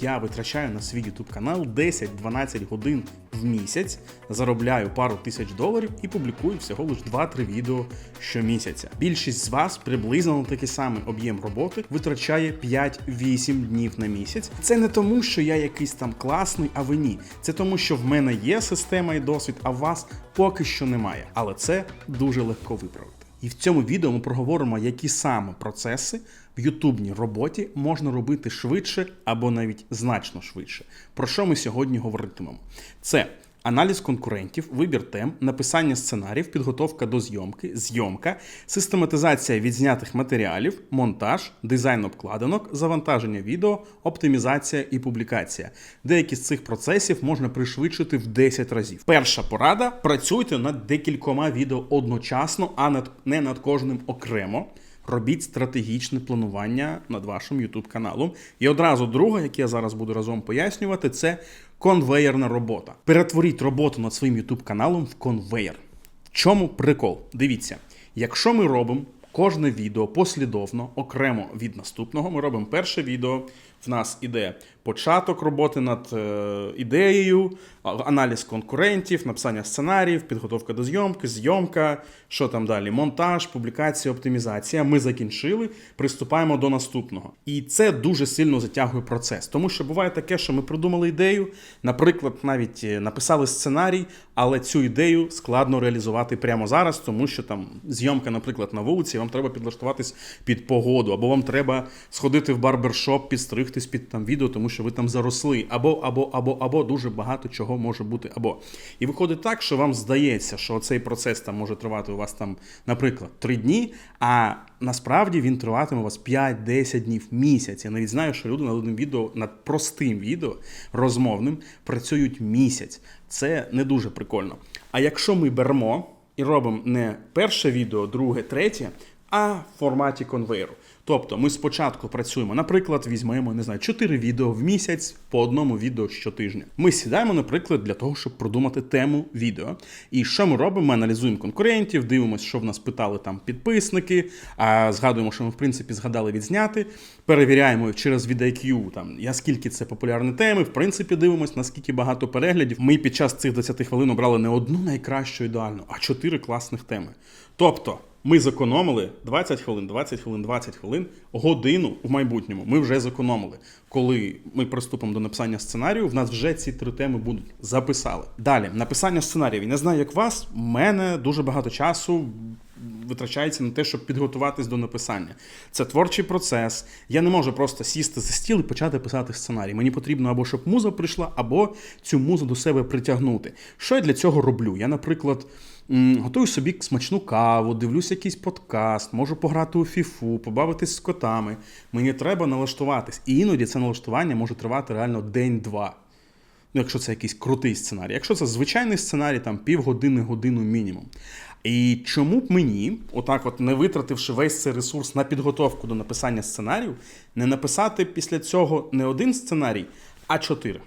Я витрачаю на свій YouTube канал 10-12 годин в місяць, заробляю пару тисяч доларів і публікую всього лиш 2-3 відео щомісяця. Більшість з вас приблизно на такий самий об'єм роботи витрачає 5-8 днів на місяць. Це не тому, що я якийсь там класний, а ви ні. Це тому, що в мене є система і досвід, а вас поки що немає. Але це дуже легко виправити. І в цьому відео ми проговоримо, які саме процеси в ютубній роботі можна робити швидше або навіть значно швидше. Про що ми сьогодні говоритимемо? Це аналіз конкурентів, вибір тем, написання сценаріїв, підготовка до зйомки, зйомка, систематизація відзнятих матеріалів, монтаж, дизайн обкладинок, завантаження відео, оптимізація і публікація. Деякі з цих процесів можна пришвидшити в 10 разів. Перша порада: працюйте над декількома відео одночасно, а над не над кожним окремо. Робіть стратегічне планування над вашим YouTube каналом. І одразу друге, яке я зараз буду разом пояснювати, це конвеєрна робота. Перетворіть роботу над своїм YouTube каналом в конвеєр. В чому прикол? Дивіться, якщо ми робимо кожне відео послідовно, окремо від наступного, ми робимо перше відео. В нас іде початок роботи над е, ідеєю, аналіз конкурентів, написання сценаріїв, підготовка до зйомки, зйомка, що там далі, монтаж, публікація, оптимізація. Ми закінчили, приступаємо до наступного. І це дуже сильно затягує процес. Тому що буває таке, що ми придумали ідею, наприклад, навіть е, написали сценарій, але цю ідею складно реалізувати прямо зараз, тому що там зйомка, наприклад, на вулиці, вам треба підлаштуватись під погоду, або вам треба сходити в барбершоп, підстригтись під там відео, тому що ви там заросли, або, або, або, або дуже багато чого може бути. Або і виходить так, що вам здається, що цей процес там може тривати у вас там, наприклад, три дні, а насправді він триватиме у вас 5-10 днів місяць. Я навіть знаю, що люди над одним відео, над простим відео розмовним працюють місяць. Це не дуже прикольно. А якщо ми беремо і робимо не перше відео, друге, третє, а в форматі конвейеру. Тобто ми спочатку працюємо, наприклад, візьмемо не знаю, 4 відео в місяць по одному відео щотижня. Ми сідаємо, наприклад, для того, щоб продумати тему відео. І що ми робимо? Ми аналізуємо конкурентів, дивимося, що в нас питали там підписники, а згадуємо, що ми в принципі згадали відзняти. Перевіряємо через VidIQ, там я скільки це популярні теми. В принципі, дивимося, наскільки багато переглядів. Ми під час цих 20 хвилин обрали не одну найкращу ідеальну, а чотири класних теми. Тобто. Ми зекономили 20 хвилин, 20 хвилин, 20 хвилин, годину в майбутньому. Ми вже зекономили. Коли ми приступимо до написання сценарію, в нас вже ці три теми будуть записали. Далі, написання сценаріїв. Я не знаю, як вас, у мене дуже багато часу витрачається на те, щоб підготуватись до написання. Це творчий процес. Я не можу просто сісти за стіл і почати писати сценарій. Мені потрібно або щоб муза прийшла, або цю музу до себе притягнути. Що я для цього роблю? Я, наприклад. Готую собі смачну каву, дивлюсь якийсь подкаст, можу пограти у фіфу, побавитись з котами. Мені треба налаштуватись. І іноді це налаштування може тривати реально день-два. Ну, якщо це якийсь крутий сценарій. Якщо це звичайний сценарій, там півгодини, годину мінімум. І чому б мені, отак, от не витративши весь цей ресурс на підготовку до написання сценарію, не написати після цього не один сценарій, а чотири.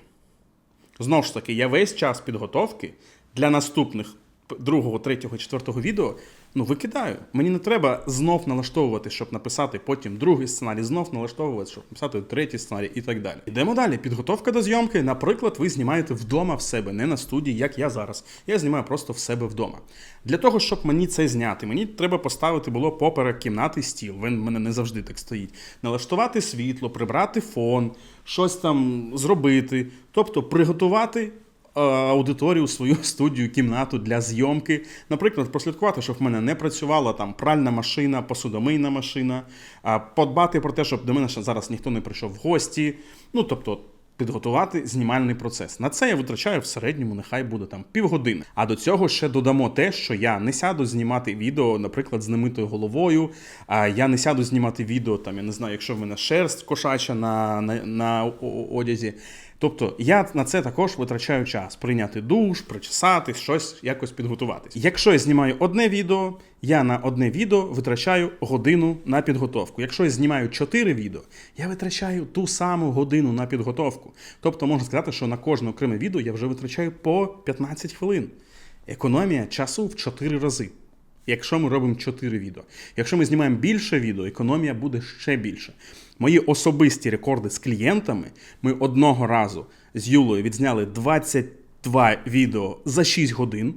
Знову ж таки, я весь час підготовки для наступних другого, третього, четвертого відео ну, викидаю. Мені не треба знов налаштовувати, щоб написати потім другий сценарій, знов налаштовувати, щоб написати третій сценарій і так далі. Йдемо далі. Підготовка до зйомки. Наприклад, ви знімаєте вдома в себе, не на студії, як я зараз. Я знімаю просто в себе вдома. Для того, щоб мені це зняти, мені треба поставити було поперек кімнати стіл. Він в мене не завжди так стоїть. Налаштувати світло, прибрати фон, щось там зробити. Тобто приготувати аудиторію, свою студію, кімнату для зйомки. Наприклад, прослідкувати, щоб в мене не працювала там пральна машина, посудомийна машина, подбати про те, щоб до мене ще зараз ніхто не прийшов в гості. Ну тобто. Підготувати знімальний процес. На це я витрачаю в середньому, нехай буде там півгодини. А до цього ще додамо те, що я не сяду знімати відео, наприклад, з немитою головою. А я не сяду знімати відео, там я не знаю, якщо в мене шерсть кошача на, на, на одязі. Тобто я на це також витрачаю час прийняти душ, причесати, щось якось підготуватись. Якщо я знімаю одне відео, я на одне відео витрачаю годину на підготовку. Якщо я знімаю 4 відео, я витрачаю ту саму годину на підготовку. Тобто можна сказати, що на кожне окреме відео я вже витрачаю по 15 хвилин. Економія часу в 4 рази. Якщо ми робимо 4 відео. Якщо ми знімаємо більше відео, економія буде ще більше. Мої особисті рекорди з клієнтами. Ми одного разу з Юлою відзняли 22 відео за 6 годин.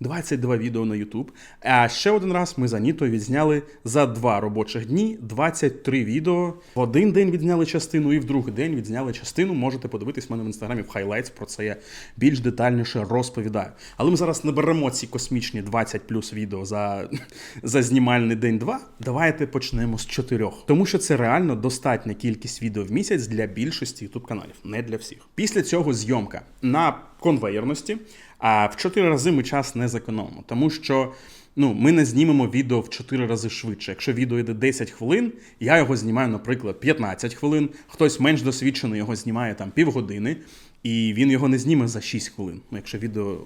22 відео на YouTube. А ще один раз ми за Нітою відзняли за два робочих дні 23 відео. В один день відзняли частину, і в другий день відзняли частину. Можете подивитись в мене в інстаграмі в хайлайтс. Про це я більш детальніше розповідаю. Але ми зараз не беремо ці космічні 20 плюс відео за, за знімальний день 2. Давайте почнемо з чотирьох. Тому що це реально достатня кількість відео в місяць для більшості YouTube каналів, не для всіх. Після цього зйомка на конвейерності. А в 4 рази ми час не зекономимо, тому що ну, ми не знімемо відео в 4 рази швидше. Якщо відео йде 10 хвилин, я його знімаю, наприклад, 15 хвилин. Хтось менш досвідчений його знімає там півгодини, і він його не зніме за 6 хвилин. Ну, якщо відео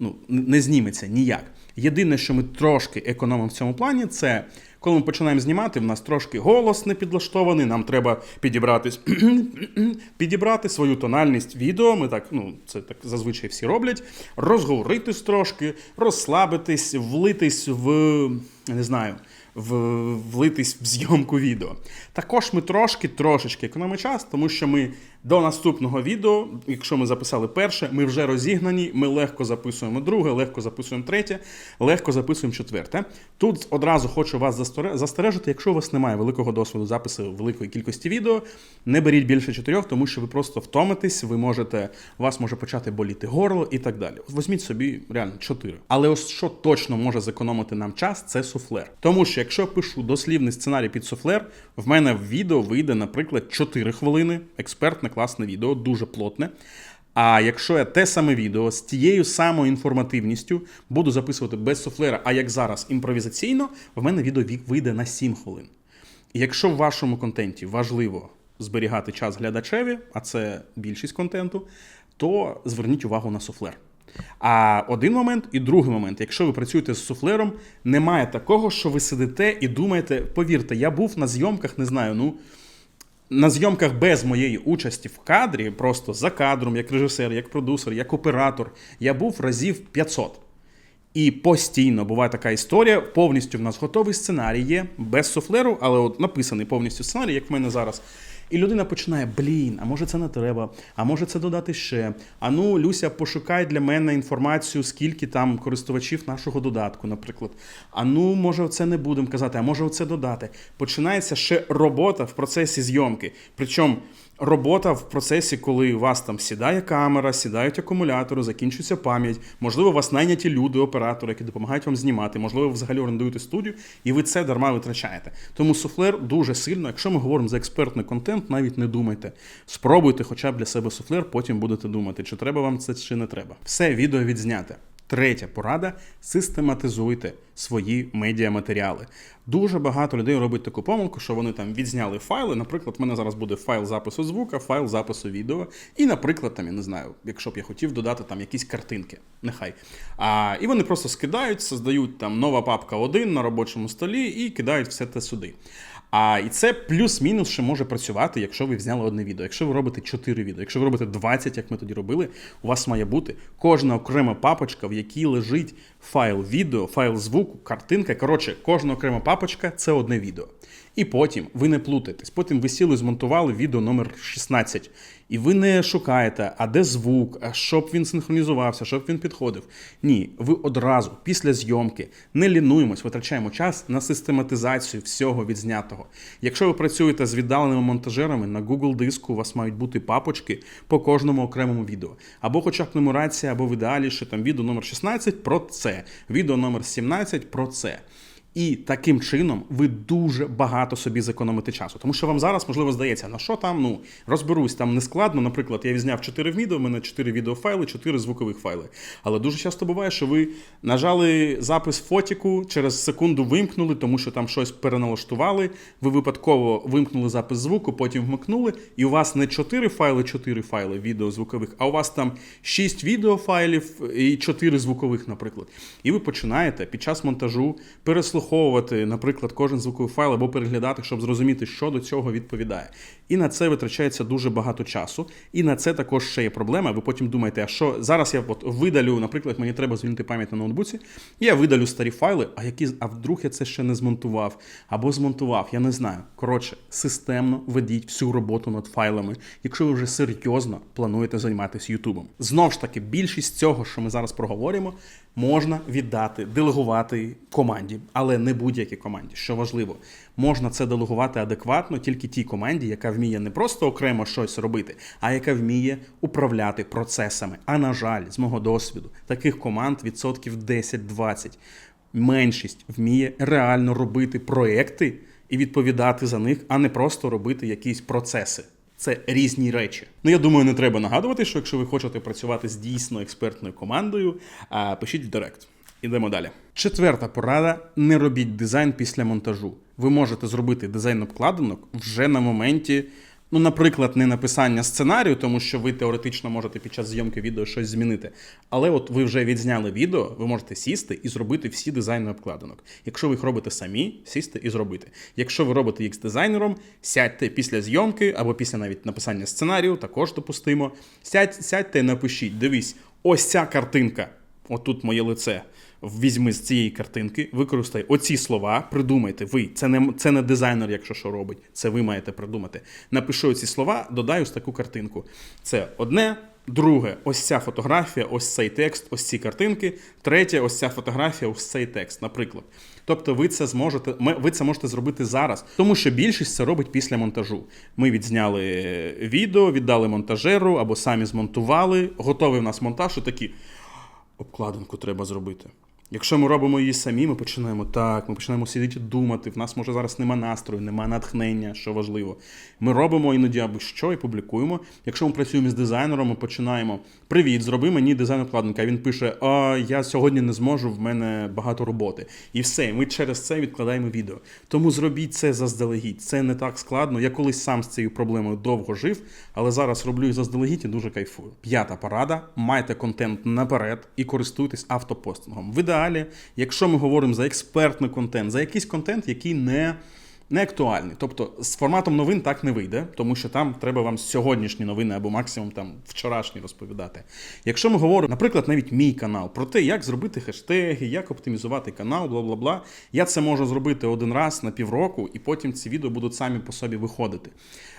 ну, не зніметься ніяк. Єдине, що ми трошки економимо в цьому плані, це коли ми починаємо знімати, в нас трошки голос не підлаштований, нам треба підібрати свою тональність відео. Ми так, ну, це так зазвичай всі роблять. Розговоритись трошки, розслабитись, влитись в не знаю. В, влитись в зйомку відео. Також ми трошки трошечки економимо час, тому що ми до наступного відео, якщо ми записали перше, ми вже розігнані, ми легко записуємо друге, легко записуємо третє, легко записуємо четверте. Тут одразу хочу вас застережити, якщо у вас немає великого досвіду запису великої кількості відео, не беріть більше чотирьох, тому що ви просто втомитесь, ви можете, у вас може почати боліти горло і так далі. Візьміть собі реально чотири. Але ось що точно може зекономити нам час, це суфлер. Тому що якщо пишу дослівний сценарій під суфлер, в мене в відео вийде, наприклад, 4 хвилини, експертне класне відео, дуже плотне. А якщо я те саме відео з тією самою інформативністю буду записувати без суфлера, а як зараз імпровізаційно, в мене відео вийде на 7 хвилин. І якщо в вашому контенті важливо зберігати час глядачеві, а це більшість контенту, то зверніть увагу на суфлер. А один момент і другий момент, якщо ви працюєте з суфлером, немає такого, що ви сидите і думаєте, повірте, я був на зйомках, не знаю, ну. На зйомках без моєї участі в кадрі, просто за кадром, як режисер, як продюсер, як оператор, я був разів 500. І постійно буває така історія. Повністю в нас готовий сценарій є без суфлеру, але от написаний повністю сценарій, як в мене зараз. І людина починає: блін, а може це не треба, а може це додати ще. А ну, Люся, пошукай для мене інформацію, скільки там користувачів нашого додатку, наприклад. А ну, може, це не будемо казати, а може оце додати. Починається ще робота в процесі зйомки. Причому робота в процесі, коли у вас там сідає камера, сідають акумулятори, закінчується пам'ять. Можливо, у вас найняті люди, оператори, які допомагають вам знімати. Можливо, ви взагалі орендуєте студію, і ви це дарма витрачаєте. Тому суфлер дуже сильно, якщо ми говоримо за експертний контент, навіть не думайте. Спробуйте хоча б для себе суфлер, потім будете думати, чи треба вам це, чи не треба. Все відео відзняте. Третя порада: систематизуйте свої медіаматеріали. Дуже багато людей робить таку помилку, що вони там відзняли файли. Наприклад, в мене зараз буде файл запису звука, файл запису відео. І, наприклад, там я не знаю, якщо б я хотів додати там якісь картинки, нехай. А, І вони просто скидають, создають там нова папка 1 на робочому столі і кидають все те сюди. А і це плюс-мінус ще може працювати, якщо ви взяли одне відео. Якщо ви робите 4 відео, якщо ви робите 20, як ми тоді робили, у вас має бути кожна окрема папочка, в якій лежить файл відео, файл звуку, картинка. Коротше, кожна окрема папочка це одне відео. І потім ви не плутаєтесь. Потім ви сіли, змонтували відео номер 16. І ви не шукаєте, а де звук, а щоб він синхронізувався, щоб він підходив. Ні, ви одразу після зйомки не лінуємось, витрачаємо час на систематизацію всього відзнятого. Якщо ви працюєте з віддаленими монтажерами, на Google диску у вас мають бути папочки по кожному окремому відео. Або хоча б нумерація, або в ідеалі ще там відео номер 16 про це, відео номер 17 про це. І таким чином ви дуже багато собі зекономите часу. Тому що вам зараз, можливо, здається, на що там, ну, розберусь, там не складно. Наприклад, я відзняв 4 відео, у мене 4 відеофайли, 4 звукових файли. Але дуже часто буває, що ви нажали запис фотіку, через секунду вимкнули, тому що там щось переналаштували. Ви випадково вимкнули запис звуку, потім вмикнули, і у вас не 4 файли, 4 файли відео звукових, а у вас там 6 відеофайлів і 4 звукових, наприклад. І ви починаєте під час монтажу переслуховувати прослуховувати, наприклад, кожен звуковий файл або переглядати, щоб зрозуміти, що до цього відповідає. І на це витрачається дуже багато часу. І на це також ще є проблема. Ви потім думаєте, а що зараз я от видалю, наприклад, мені треба звільнити пам'ять на ноутбуці, я видалю старі файли, а які а вдруг я це ще не змонтував або змонтував, я не знаю. Коротше, системно ведіть всю роботу над файлами, якщо ви вже серйозно плануєте займатися Ютубом. Знов ж таки, більшість цього, що ми зараз проговоримо, можна віддати, делегувати команді, але не будь-якій команді. Що важливо, можна це делегувати адекватно тільки тій команді, яка вміє не просто окремо щось робити, а яка вміє управляти процесами. А на жаль, з мого досвіду, таких команд відсотків 10-20. Меншість вміє реально робити проекти і відповідати за них, а не просто робити якісь процеси. Це різні речі. Ну я думаю, не треба нагадувати, що якщо ви хочете працювати з дійсно експертною командою, пишіть в Директ. Ідемо далі. Четверта порада: не робіть дизайн після монтажу. Ви можете зробити дизайн обкладинок вже на моменті. Ну, наприклад, не написання сценарію, тому що ви теоретично можете під час зйомки відео щось змінити. Але от ви вже відзняли відео, ви можете сісти і зробити всі дизайни обкладинок. Якщо ви їх робите самі, сісти і зробити. Якщо ви робите їх з дизайнером, сядьте після зйомки або після навіть написання сценарію, також допустимо. Сядь, сядьте і напишіть: дивись, ось ця картинка. Отут моє лице. Візьми з цієї картинки, використай оці слова, придумайте ви. Це не це не дизайнер, якщо що робить. Це ви маєте придумати. Напишу оці слова, додаю ось таку картинку. Це одне. Друге, ось ця фотографія, ось цей текст, ось ці картинки. Третє, ось ця фотографія, ось цей текст, наприклад. Тобто, ви це зможете, ви це можете зробити зараз, тому що більшість це робить після монтажу. Ми відзняли відео, віддали монтажеру або самі змонтували. Готовий в нас монтаж, і такі обкладинку треба зробити. Якщо ми робимо її самі, ми починаємо так, ми починаємо сидіти думати. В нас може зараз нема настрою, нема натхнення, що важливо. Ми робимо іноді або що і публікуємо. Якщо ми працюємо з дизайнером, ми починаємо. Привіт, зроби мені дизайн обкладинка. Він пише: А я сьогодні не зможу, в мене багато роботи. І все, ми через це відкладаємо відео. Тому зробіть це заздалегідь. Це не так складно. Я колись сам з цією проблемою довго жив, але зараз роблю їх заздалегідь і дуже кайфую. П'ята порада: майте контент наперед і користуйтесь автопостингом. В ідеалі, якщо ми говоримо за експертний контент, за якийсь контент, який не не актуальний. Тобто з форматом новин так не вийде, тому що там треба вам сьогоднішні новини або максимум там вчорашні розповідати. Якщо ми говоримо, наприклад, навіть мій канал про те, як зробити хештеги, як оптимізувати канал, бла бла бла. Я це можу зробити один раз на півроку, і потім ці відео будуть самі по собі виходити.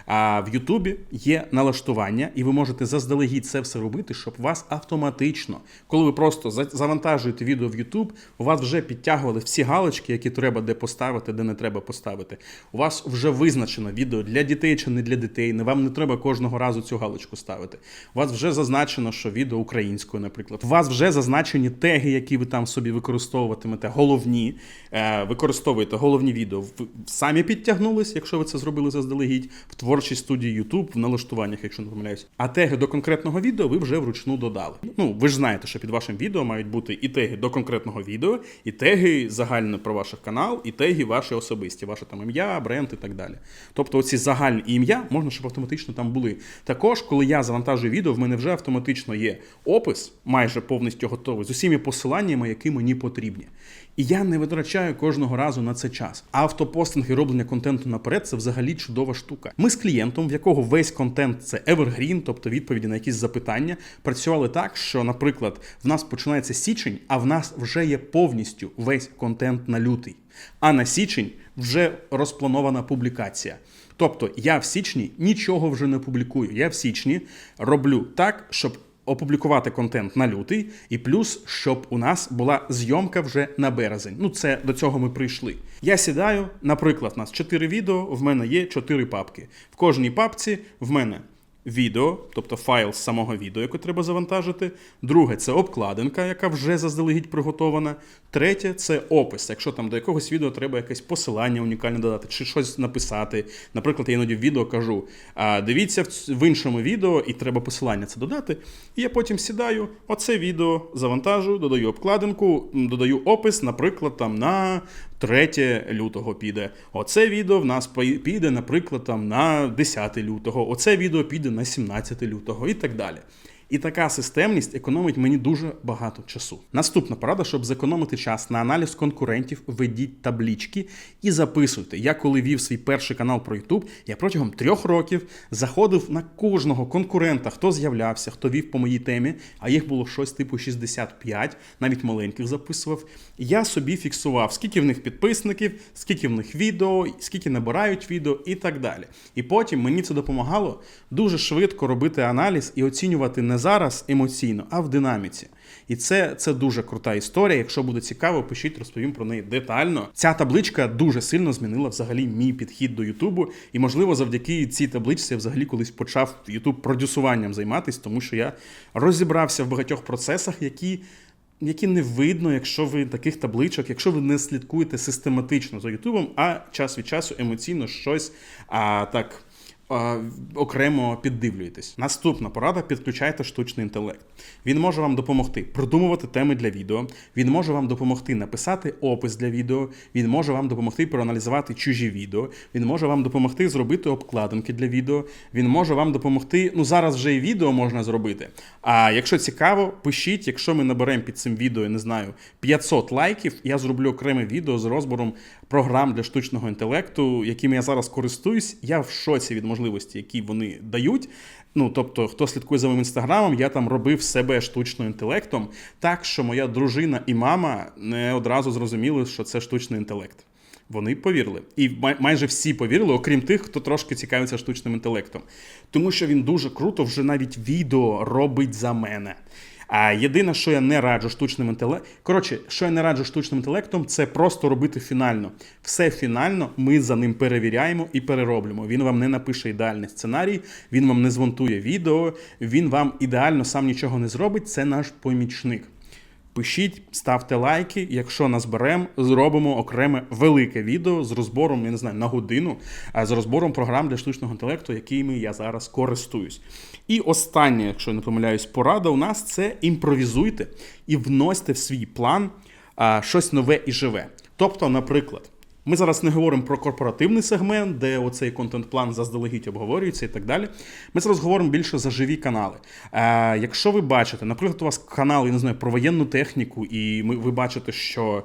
А в Ютубі є налаштування, і ви можете заздалегідь це все робити, щоб вас автоматично, коли ви просто завантажуєте відео в Ютуб, у вас вже підтягували всі галочки, які треба де поставити, де не треба поставити. У вас вже визначено відео для дітей чи не для дітей. Не вам не треба кожного разу цю галочку ставити. У вас вже зазначено, що відео українською, наприклад. У вас вже зазначені теги, які ви там собі використовуватимете. Головні е, використовуєте головні відео. Самі підтягнулись, якщо ви це зробили заздалегідь. Творчій студії YouTube в налаштуваннях, якщо не помиляюсь. А теги до конкретного відео ви вже вручну додали. Ну, ви ж знаєте, що під вашим відео мають бути і теги до конкретного відео, і теги загально про ваш канал, і теги ваші особисті, ваше там ім'я, бренд і так далі. Тобто, оці загальні ім'я можна, щоб автоматично там були. Також, коли я завантажую відео, в мене вже автоматично є опис, майже повністю готовий, з усіми посиланнями, які мені потрібні. І я не витрачаю кожного разу на це час. Автопостинг і роблення контенту наперед це взагалі чудова штука. Ми з клієнтом, в якого весь контент це evergreen, тобто відповіді на якісь запитання, працювали так, що, наприклад, в нас починається січень, а в нас вже є повністю весь контент на лютий. А на січень вже розпланована публікація. Тобто я в січні нічого вже не публікую. Я в січні роблю так, щоб опублікувати контент на лютий, і плюс, щоб у нас була зйомка вже на березень. Ну, це до цього ми прийшли. Я сідаю, наприклад, у нас 4 відео, в мене є 4 папки. В кожній папці в мене відео, тобто файл з самого відео, яке треба завантажити. Друге це обкладинка, яка вже заздалегідь приготована. Третє це опис. Якщо там до якогось відео треба якесь посилання унікальне додати, чи щось написати. Наприклад, я іноді в відео кажу: а дивіться в іншому відео, і треба посилання це додати. І я потім сідаю, оце відео завантажу, додаю обкладинку, додаю опис, наприклад, там на 3 лютого піде. Оце відео в нас піде, наприклад, там на 10 лютого. Оце відео піде на 17 лютого і так далі. І така системність економить мені дуже багато часу. Наступна порада, щоб зекономити час на аналіз конкурентів, ведіть таблічки і записуйте. Я коли вів свій перший канал про YouTube, я протягом трьох років заходив на кожного конкурента, хто з'являвся, хто вів по моїй темі, а їх було щось типу 65, навіть маленьких записував. Я собі фіксував, скільки в них підписників, скільки в них відео, скільки набирають відео і так далі. І потім мені це допомагало дуже швидко робити аналіз і оцінювати не зараз емоційно, а в динаміці. І це, це дуже крута історія. Якщо буде цікаво, пишіть, розповім про неї детально. Ця табличка дуже сильно змінила взагалі мій підхід до Ютубу. І, можливо, завдяки цій табличці я взагалі колись почав Ютуб продюсуванням займатися, тому що я розібрався в багатьох процесах, які. Які не видно, якщо ви таких табличок, якщо ви не слідкуєте систематично за Ютубом, а час від часу емоційно щось а, так окремо піддивлюєтесь. Наступна порада: підключайте штучний інтелект. Він може вам допомогти придумувати теми для відео. Він може вам допомогти написати опис для відео. Він може вам допомогти проаналізувати чужі відео. Він може вам допомогти зробити обкладинки для відео. Він може вам допомогти. Ну зараз вже і відео можна зробити. А якщо цікаво, пишіть, якщо ми наберемо під цим відео, не знаю, 500 лайків, я зроблю окреме відео з розбором програм для штучного інтелекту, якими я зараз користуюсь. Я в шоці від можливості, які вони дають. Ну, тобто, хто слідкує за моїм інстаграмом, я там робив себе штучним інтелектом, так що моя дружина і мама не одразу зрозуміли, що це штучний інтелект. Вони повірили. І май- майже всі повірили, окрім тих, хто трошки цікавиться штучним інтелектом. Тому що він дуже круто вже навіть відео робить за мене. А єдине, що я не раджу штучним інтелектом. Коротше, що я не раджу штучним інтелектом, це просто робити фінально. Все фінально ми за ним перевіряємо і перероблюємо. Він вам не напише ідеальний сценарій, він вам не змонтує відео, він вам ідеально сам нічого не зробить. Це наш помічник. Пишіть, ставте лайки. Якщо назберемо, зробимо окреме велике відео з розбором, я не знаю, на годину, а з розбором програм для штучного інтелекту, якими я зараз користуюсь. І останнє, якщо я не помиляюсь, порада у нас це імпровізуйте і вносьте в свій план а, щось нове і живе. Тобто, наприклад. Ми зараз не говоримо про корпоративний сегмент, де оцей контент-план заздалегідь обговорюється і так далі. Ми зараз говоримо більше за живі канали. Е, якщо ви бачите, наприклад, у вас канал, я не знаю, про воєнну техніку, і ви бачите, що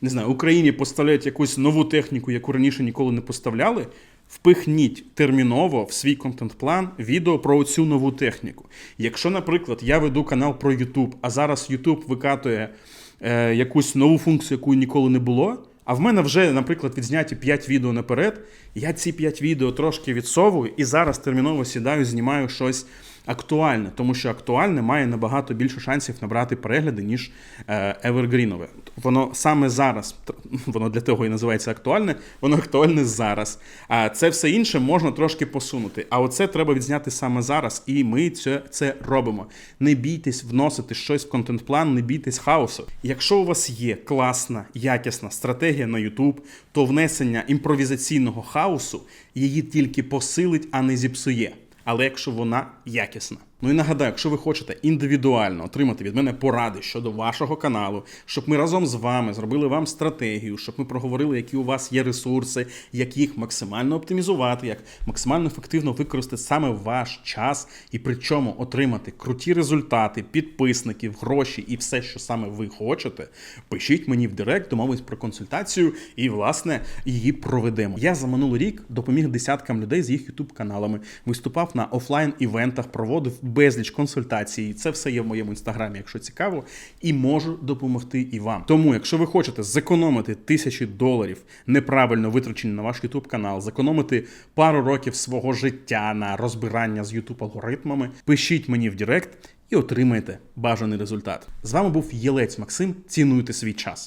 не знаю, Україні поставляють якусь нову техніку, яку раніше ніколи не поставляли. Впихніть терміново в свій контент-план відео про цю нову техніку. Якщо, наприклад, я веду канал про YouTube, а зараз YouTube викатує е, якусь нову функцію, яку ніколи не було. А в мене вже, наприклад, відзняті 5 відео наперед. Я ці 5 відео трошки відсовую і зараз терміново сідаю, знімаю щось актуальне, тому що актуальне має набагато більше шансів набрати перегляди, ніж е, Evergreenове. Воно саме зараз, воно для того і називається актуальне, воно актуальне зараз. А це все інше можна трошки посунути. А оце треба відзняти саме зараз, і ми це, це робимо. Не бійтесь вносити щось в контент-план, не бійтесь хаосу. Якщо у вас є класна, якісна стратегія на YouTube, то внесення імпровізаційного хаосу її тільки посилить, а не зіпсує. Але якщо вона якісна. Ну і нагадаю, якщо ви хочете індивідуально отримати від мене поради щодо вашого каналу, щоб ми разом з вами зробили вам стратегію, щоб ми проговорили, які у вас є ресурси, як їх максимально оптимізувати, як максимально ефективно використати саме ваш час, і при чому отримати круті результати, підписників, гроші і все, що саме ви хочете, пишіть мені в директ, домовись про консультацію, і власне її проведемо. Я за минулий рік допоміг десяткам людей з їх youtube каналами, виступав на офлайн івентах, проводив безліч консультацій. Це все є в моєму інстаграмі, якщо цікаво, і можу допомогти і вам. Тому, якщо ви хочете зекономити тисячі доларів неправильно витрачені на ваш YouTube канал, зекономити пару років свого життя на розбирання з YouTube алгоритмами, пишіть мені в Директ і отримайте бажаний результат. З вами був Єлець Максим. Цінуйте свій час.